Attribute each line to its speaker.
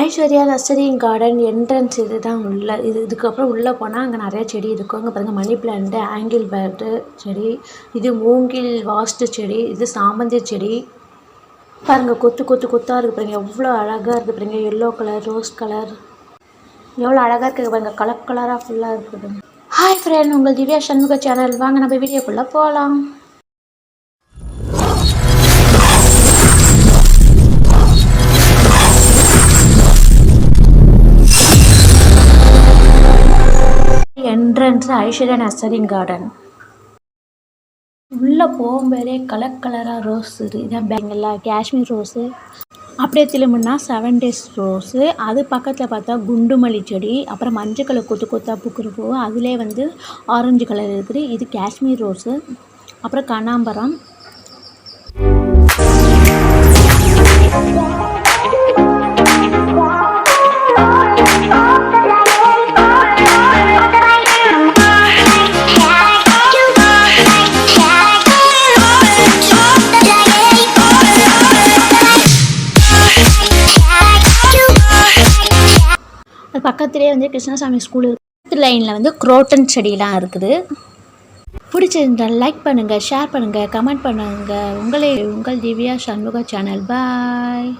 Speaker 1: Aishwarya நர்சரிங் garden entrance இது தான் உள்ள இது இதுக்கப்புறம் உள்ளே போனால் அங்கே நிறைய செடி இருக்கும். அங்கே பாருங்கள் மணி பிளான்ட்டு ஆங்கிள் பேர்டு செடி இது மூங்கில் வாஸ்து செடி இது சாமந்தி செடி. பாருங்கள் கொத்து கொத்து கொத்தாக இருக்குது பாருங்க எவ்வளோ அழகாக இருக்குது பாருங்க எல்லோ கலர் ரோஸ் கலர் எவ்வளோ அழகாக இருக்குது பாருங்கள் கலர் கலராக ஃபுல்லாக இருக்குது ஹாய் ஃப்ரெண்ட் உங்கள் திவ்யா சண்முக சேனல் வாங்க நம்ம வீடியோக்குள்ளே போகலாம் என்ட்ரன்ஸ் ஐஸ்வர்யா நர்சரிங் கார்டன் உள்ளே போகும்போதே கலர் கலராக ரோஸ் இருக்குது இதான் பேங்கில் காஷ்மீர் ரோஸு அப்படியே திரும்பினா செவன் டேஸ் ரோஸு அது பக்கத்தில் பார்த்தா குண்டுமல்லி செடி அப்புறம் மஞ்சள் கலர் கொத்து கொத்தா பூக்கிற பூ அதிலே வந்து ஆரஞ்சு கலர் இருக்குது. இது காஷ்மீர் ரோஸு அப்புறம் கனாம்பரம் அது பக்கத்துலேயே வந்து கிருஷ்ணசாமி ஸ்கூல் இருக்குது லைனில் வந்து குரோட்டன் செடியெலாம் இருக்குது. பிடிச்சிருந்தால் லைக் பண்ணுங்கள் ஷேர் பண்ணுங்கள் கமெண்ட் பண்ணுங்கள் உங்களே உங்கள் திவ்யா சண்முக சேனல் பாய்